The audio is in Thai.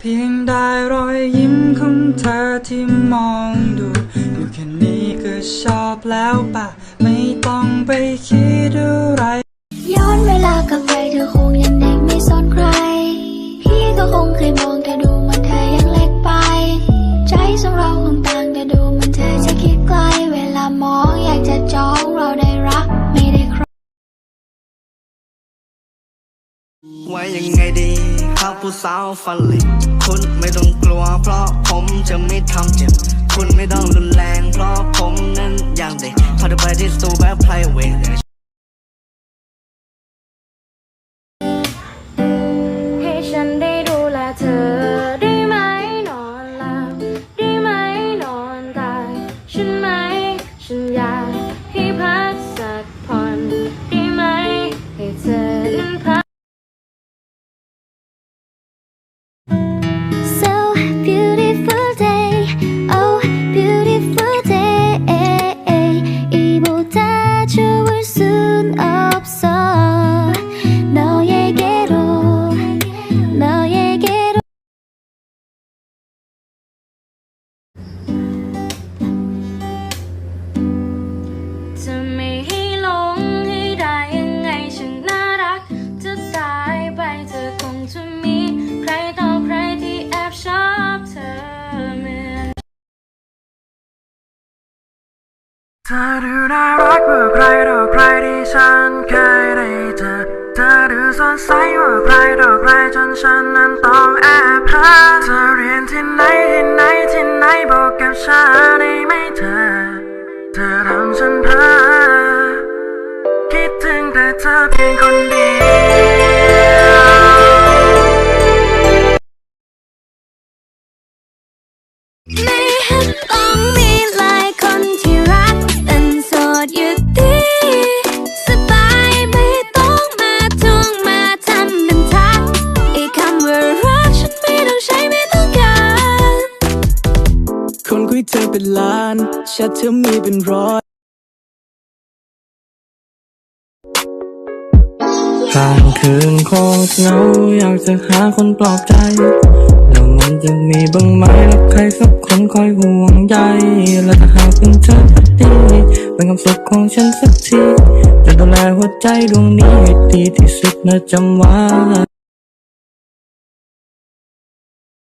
เพียงได้รอยยิ้มของเธอที่มองดูอยู่แค่นี้ก็ชอบแล้วปะ ไม่ต้องไปคิดอะไร ไว้ยังไงดีครับผู้สาวฟันลิคุณไม่ต้องกลัว เพราะผมจะไม่ทำเจ็บ คุณไม่ต้องรุนแรง เพราะผมนั้นยังเด็กพาเธอไปที่สตูแบบ private ให้ฉันได้ดูแลเธอ ได้ไหมนอนหลับ ได้ไหมนอนตาย ฉันไหม ฉันอยากให้พักสักผ่อน ได้ไหมให้เธอ เธอดูน่ารักกว่าใครต่อใครที่ฉันเคยได้เจอ เธอดูสดใสกว่าใครต่อใครจนฉันนั้นต้องแอบหาเธอเรียนที่ไหนที่ไหนที่ไหนบอกกับฉันได้ไหมเธอ เธอทำฉันเพ้อคิดถึงแต่เธอเพียงคนเดียว เป็นล้านแชทเธอมีเป็นร้อยกลางคืนโคงเหงาอยากจะหาคนปลอบใจ แล้วมันจะมีบ้างไหมแล้วใครสักคนคอยห่วงใยและถ้าหากเป็นเธอดีเป็นความสุขของฉันสักที จะดูแลหัวใจดวงนี้ให้ดีที่สุดนะจำไว้